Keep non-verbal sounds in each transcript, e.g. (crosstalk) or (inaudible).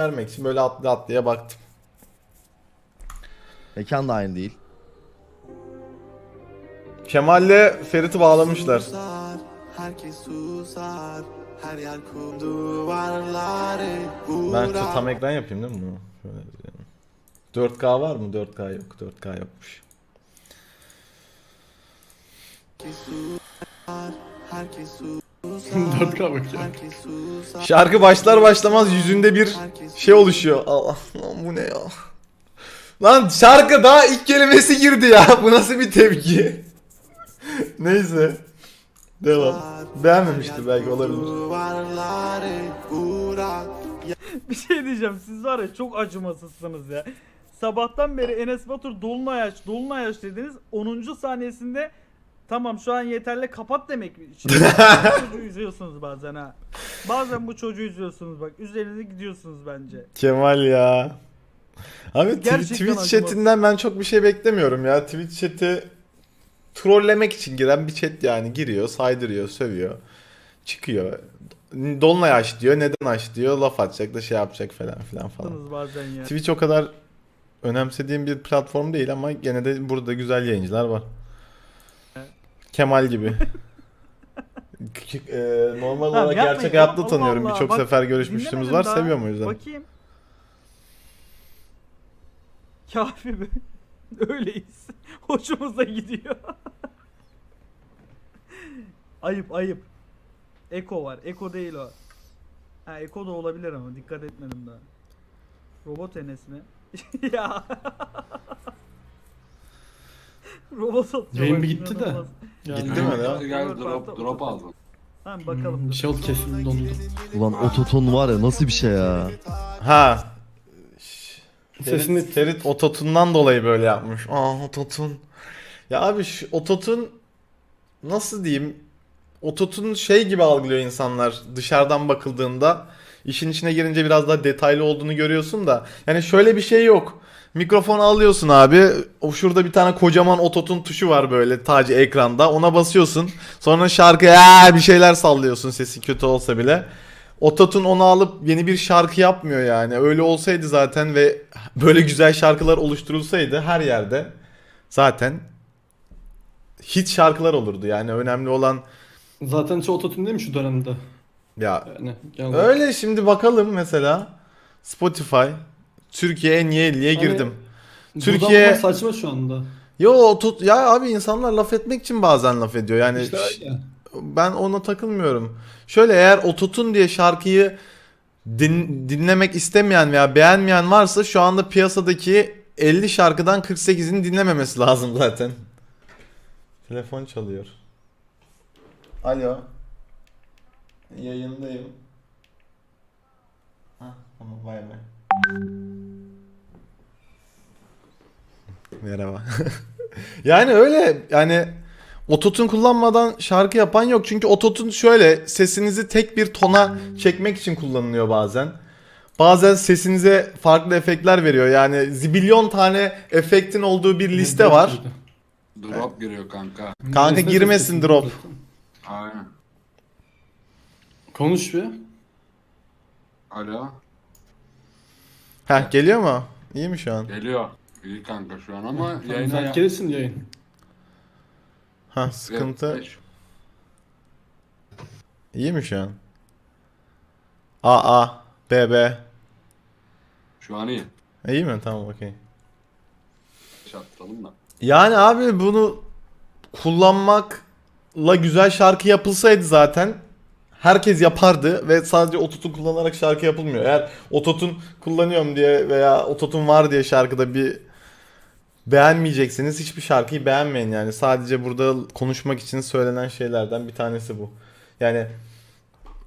vermek için böyle atlı atlıya baktım. Mekan da aynı değil. Kemal'le Ferit'i bağlamışlar. Susar, herkes susar. Her yer kum duvarları Ben şu tam ekran yapayım değil mi bunu? Şöyle yapayım. 4K var mı? 4K yok. 4K yokmuş. Herkes susar, herkes susar. 4K bakıyor. Herkes susar. Şarkı başlar başlamaz yüzünde bir şey oluşuyor. Allah lan bu ne ya? Lan şarkı daha ilk kelimesi girdi ya. Bu nasıl bir tepki? Neyse. Devam. Beğenmemiştir belki olabilir. Bir şey diyeceğim siz var ya çok acımasızsınız ya. Sabahtan beri Enes Batur Dolunay aç, Dolunay aç dediniz. 10. saniyesinde tamam şu an yeterli kapat demek mi? Şimdi (laughs) bu çocuğu üzüyorsunuz bazen ha. Bazen bu çocuğu üzüyorsunuz bak. Üzerine gidiyorsunuz bence. Kemal ya. Abi tw- Gerçekten Twitch acımasız. chatinden ben çok bir şey beklemiyorum ya. Twitch chat'i trollemek için giren bir chat yani. Giriyor, saydırıyor, sövüyor. Çıkıyor. Dolunay aç diyor, neden aç diyor, laf atacak da şey yapacak falan filan falan. Yaptınız bazen ya. Twitch o kadar önemsediğim bir platform değil ama gene de burada güzel yayıncılar var. Kemal gibi. K- e, normal olarak yapmayın. gerçek hayatta Allah tanıyorum. Allah. Birçok Bak, sefer görüşmüşlüğümüz var. Daha. Seviyorum o yüzden. Bakayım. Kafi mi? (laughs) Öyleyiz. Hoşumuza gidiyor. ayıp ayıp. Eko var. Eko değil o. Ha Eko da olabilir ama dikkat etmedim daha. Robot Enes mi? (laughs) ya. (laughs) Robot atıyor. Yayın bir gitti de. Yani Gitti mi ya? Gel drop, drop aldım. Tamam bakalım. Hmm, şey oldu kesin dondu. Ulan ototon var ya nasıl bir şey ya. Ha. Sesini Ferit, Ferit ototundan dolayı böyle yapmış. Aa ototun. Ya abi şu ototun nasıl diyeyim? Ototun şey gibi algılıyor insanlar dışarıdan bakıldığında. İşin içine girince biraz daha detaylı olduğunu görüyorsun da. Yani şöyle bir şey yok. Mikrofon alıyorsun abi. O şurada bir tane kocaman ototun tuşu var böyle tacı ekranda. Ona basıyorsun. Sonra şarkıya bir şeyler sallıyorsun sesi kötü olsa bile. Ototun onu alıp yeni bir şarkı yapmıyor yani. Öyle olsaydı zaten ve (laughs) böyle güzel şarkılar oluşturulsaydı her yerde zaten hit şarkılar olurdu. Yani önemli olan Zaten çoğu ototune değil mi şu dönemde? ya Yani öyle şimdi bakalım mesela Spotify Türkiye en iyi 50'ye Hani girdim. Türkiye- bakmak saçma şu anda. Yo tut ya abi insanlar laf etmek için bazen laf ediyor. Yani İşte öyle. ben ona takılmıyorum. Şöyle eğer ototun diye şarkıyı din- dinlemek istemeyen veya beğenmeyen varsa şu anda piyasadaki 50 şarkıdan 48'ini dinlememesi lazım zaten. Telefon çalıyor. Alo. Yayındayım. Hah, tamam bay bay. Merhaba. (laughs) yani öyle yani Ototun kullanmadan şarkı yapan yok. Çünkü ototun şöyle sesinizi tek bir tona çekmek için kullanılıyor bazen. Bazen sesinize farklı efektler veriyor. Yani zibilyon tane efektin olduğu bir liste var. Drop giriyor kanka. Kanka girmesin drop. Aynen. Konuş bir. Alo. Heh geliyor mu? İyi mi şu an? Geliyor. İyi kanka şu an ama yayına sen ya- gelirsin yayın. Ha sıkıntı. İyi mi şu an? A A B B. Şu an iyi. İyi mi? Tamam okey. Çattıralım da. Yani abi bunu kullanmakla güzel şarkı yapılsaydı zaten herkes yapardı ve sadece ototun kullanarak şarkı yapılmıyor. Eğer ototun kullanıyorum diye veya ototun var diye şarkıda bir beğenmeyeceksiniz hiçbir şarkıyı beğenmeyin yani. Sadece burada konuşmak için söylenen şeylerden bir tanesi bu. Yani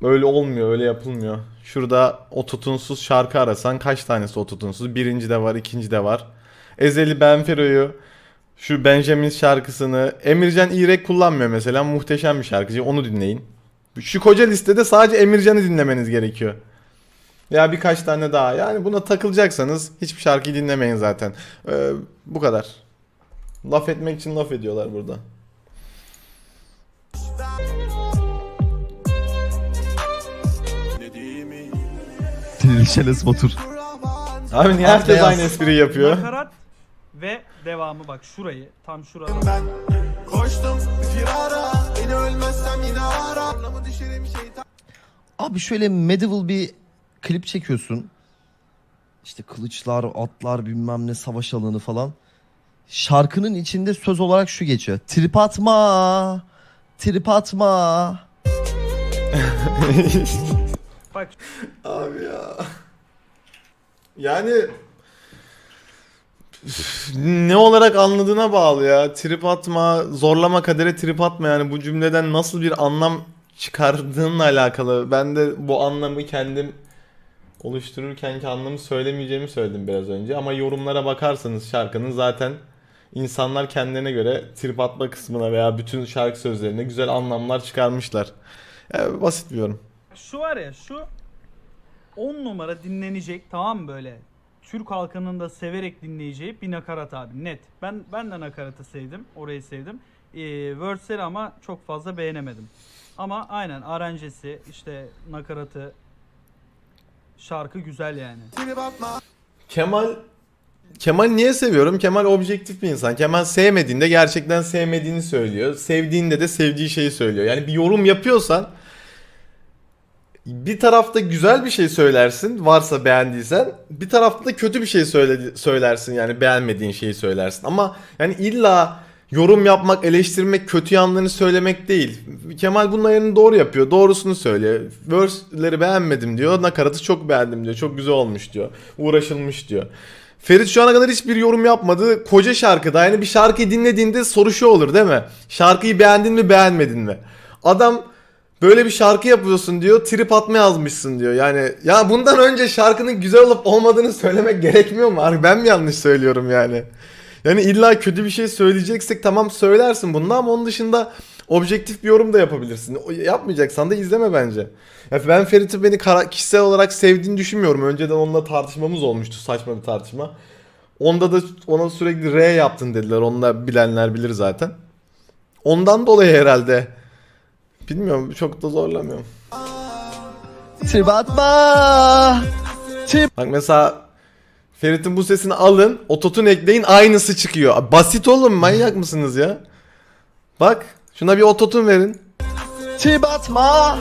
öyle olmuyor, öyle yapılmıyor. Şurada ototunsuz şarkı arasan kaç tanesi ototunsuz? Birinci de var, ikinci de var. Ezeli Benfero'yu şu Benjamin şarkısını Emircan İrek kullanmıyor mesela. Muhteşem bir şarkıcı. Onu dinleyin. Şu koca listede sadece Emircan'ı dinlemeniz gerekiyor. Ya birkaç tane daha. Yani buna takılacaksanız hiçbir şarkıyı dinlemeyin zaten. Ee, bu kadar. Laf etmek için laf ediyorlar burada. Dediğimi Periliç Enes Batur. Abi niye herkes aynı espriyi yapıyor? Nakarat ve devamı bak şurayı tam şurada. Ben koştum firara Beni ölmezsem Abi şöyle medieval bir klip çekiyorsun. İşte kılıçlar, atlar, bilmem ne savaş alanı falan. Şarkının içinde söz olarak şu geçiyor. Trip atma. Trip atma. (laughs) Bak Abi ya. Yani Üf, ne olarak anladığına bağlı ya. Trip atma, zorlama kadere trip atma yani bu cümleden nasıl bir anlam çıkardığınla alakalı. Ben de bu anlamı kendim oluştururken ki anlamı söylemeyeceğimi söyledim biraz önce ama yorumlara bakarsanız şarkının zaten insanlar kendilerine göre trip atma kısmına veya bütün şarkı sözlerine güzel anlamlar çıkarmışlar. Yani basit bir yorum. şu var ya şu 10 numara dinlenecek tamam böyle Türk halkının da severek dinleyeceği bir nakarat abi net. Ben ben de nakaratı sevdim. Orayı sevdim. Ee, verse'leri ama çok fazla beğenemedim. Ama aynen aranjesi işte nakaratı şarkı güzel yani. Kemal Kemal niye seviyorum? Kemal objektif bir insan. Kemal sevmediğinde gerçekten sevmediğini söylüyor. Sevdiğinde de sevdiği şeyi söylüyor. Yani bir yorum yapıyorsan bir tarafta güzel bir şey söylersin varsa beğendiysen bir tarafta da kötü bir şey söyle, söylersin yani beğenmediğin şeyi söylersin ama yani illa yorum yapmak eleştirmek kötü yanlarını söylemek değil Kemal bunun ayarını doğru yapıyor doğrusunu söylüyor verse'leri beğenmedim diyor nakaratı çok beğendim diyor çok güzel olmuş diyor uğraşılmış diyor Ferit şu ana kadar hiçbir yorum yapmadı. Koca şarkıda yani bir şarkıyı dinlediğinde soru şu olur değil mi? Şarkıyı beğendin mi beğenmedin mi? Adam böyle bir şarkı yapıyorsun diyor trip atma yazmışsın diyor. Yani ya bundan önce şarkının güzel olup olmadığını söylemek gerekmiyor mu? Ben mi yanlış söylüyorum yani? Yani illa kötü bir şey söyleyeceksek tamam söylersin bunu ama onun dışında objektif bir yorum da yapabilirsin. O- Yapmayacaksan da izleme bence. Ya ben Ferit'i beni kişisel olarak sevdiğini düşünmüyorum. Önceden onunla tartışmamız olmuştu. Saçma bir tartışma. Onda da ona sürekli R yaptın dediler. Onu da bilenler bilir zaten. Ondan dolayı herhalde. Bilmiyorum çok da zorlamıyorum. Trip atma. Trip. Bak mesela Ferit'in bu sesini alın, ototune ekleyin aynısı çıkıyor. Basit oğlum manyak mısınız ya? Bak şuna bir ototun verin. Trip atma.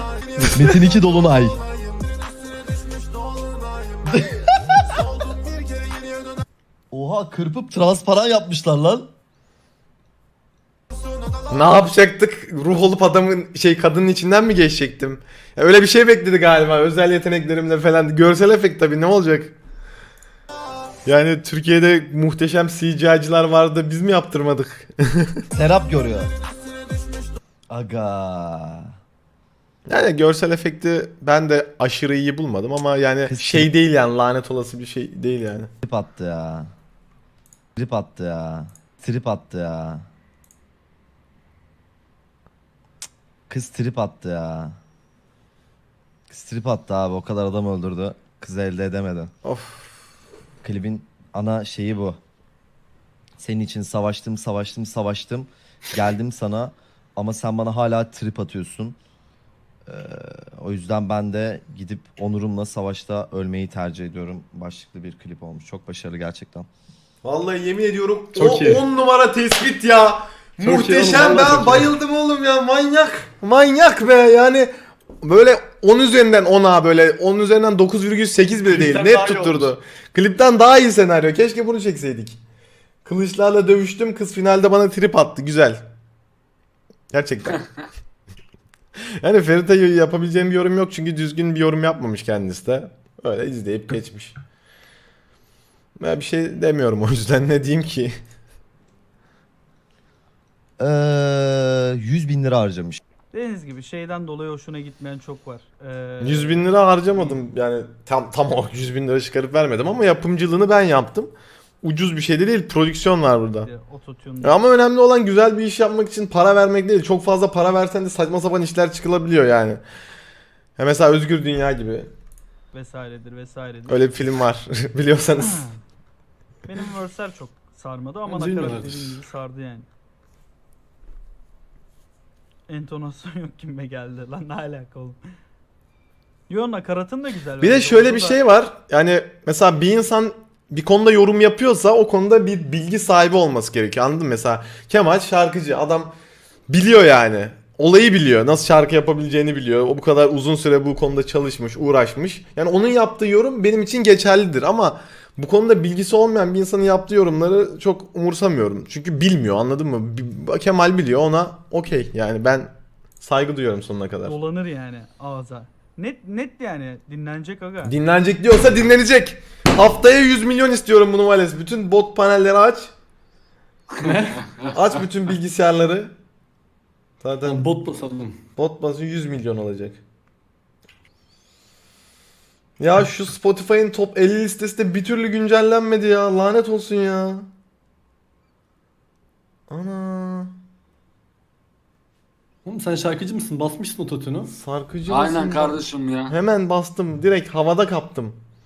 Metin 2 Dolunay. Oha kırpıp transparan yapmışlar lan. Ne yapacaktık? Ruh olup adamın şey kadının içinden mi geçecektim? Ya öyle bir şey bekledi galiba. Özel yeteneklerimle falan. Görsel efekt tabii ne olacak? Yani Türkiye'de muhteşem CGI'cılar vardı biz mi yaptırmadık? (laughs) Serap görüyor. Aga. Yani görsel efekti ben de aşırı iyi bulmadım ama yani Kız- şey değil yani lanet olası bir şey değil yani. Trip attı ya. Trip attı ya. Trip attı ya. Kız trip attı ya. Kız trip attı abi o kadar adam öldürdü. Kızı elde edemedi. Of. Klibin ana şeyi bu. Senin için savaştım savaştım savaştım. Geldim sana ama sen bana hala trip atıyorsun. Ee, o yüzden ben de gidip onurumla savaşta ölmeyi tercih ediyorum. Başlıklı bir klip olmuş. Çok başarılı gerçekten. Vallahi yemin ediyorum Çok o iyi. 10 numara tespit ya. Çok iyi Muhteşem oğlum, vallahi ben iyi. bayıldım oğlum ya manyak. Manyak be yani böyle 10 üzerinden 10'a böyle 10 üzerinden 9,8 bile değil. Klipten Net daha iyi tutturdu. Klipten daha iyi senaryo. Keşke bunu çekseydik. Kılıçlarla dövüştüm. Kız finalde bana trip attı. Güzel. Gerçekten. (laughs) yani Ferit'e yapabileceğim bir yorum yok çünkü düzgün bir yorum yapmamış kendisi de. Öyle izleyip geçmiş. Ben bir şey demiyorum o yüzden ne diyeyim ki. Ee, 100 bin lira harcamış. Dediğiniz gibi şeyden dolayı hoşuna gitmeyen çok var. Ee, 100 bin lira harcamadım yani tam tam o 100 bin lira çıkarıp vermedim ama yapımcılığını ben yaptım. Ucuz bir şey de değil prodüksiyon var burada. Ototune. Ya Ama önemli olan güzel bir iş yapmak için para vermek değil. Çok fazla para versen de saçma sapan işler çıkılabiliyor yani. Ya mesela Özgür Dünya gibi. vesairedir vesairedir. Öyle bir film var (laughs) biliyorsanız. Benim verse'ler çok sarmadı ama nakarat dediğim gibi sardı yani. Entonasyon yok kime geldi lan ne alaka oğlum. Yo nakaratın da güzel. Bir de şöyle bir şey var. Yani mesela bir insan bir konuda yorum yapıyorsa o konuda bir bilgi sahibi olması gerekiyor. Anladın mı? Mesela Kemal şarkıcı. Adam biliyor yani. Olayı biliyor. Nasıl şarkı yapabileceğini biliyor. O bu kadar uzun süre bu konuda çalışmış, uğraşmış. Yani onun yaptığı yorum benim için geçerlidir ama bu konuda bilgisi olmayan bir insanın yaptığı yorumları çok umursamıyorum. Çünkü bilmiyor anladın mı? Kemal biliyor ona okey. Yani ben saygı duyuyorum sonuna kadar. Dolanır yani ağza. Net net yani dinlenecek aga. Dinlenecek diyorsa dinlenecek. Haftaya 100 milyon istiyorum bunu Vales. Bütün bot panelleri aç. aç bütün bilgisayarları. Zaten Bot basalım. bot bazı 100 milyon olacak. Ya şu Spotify'ın top 50 listesi de bir türlü güncellenmedi ya. Lanet olsun ya. Ana. Oğlum sen şarkıcı mısın? Basmışsın ototunu. Sarkıcı Aynen mısın? kardeşim ya. Hemen bastım. Direkt havada kaptım.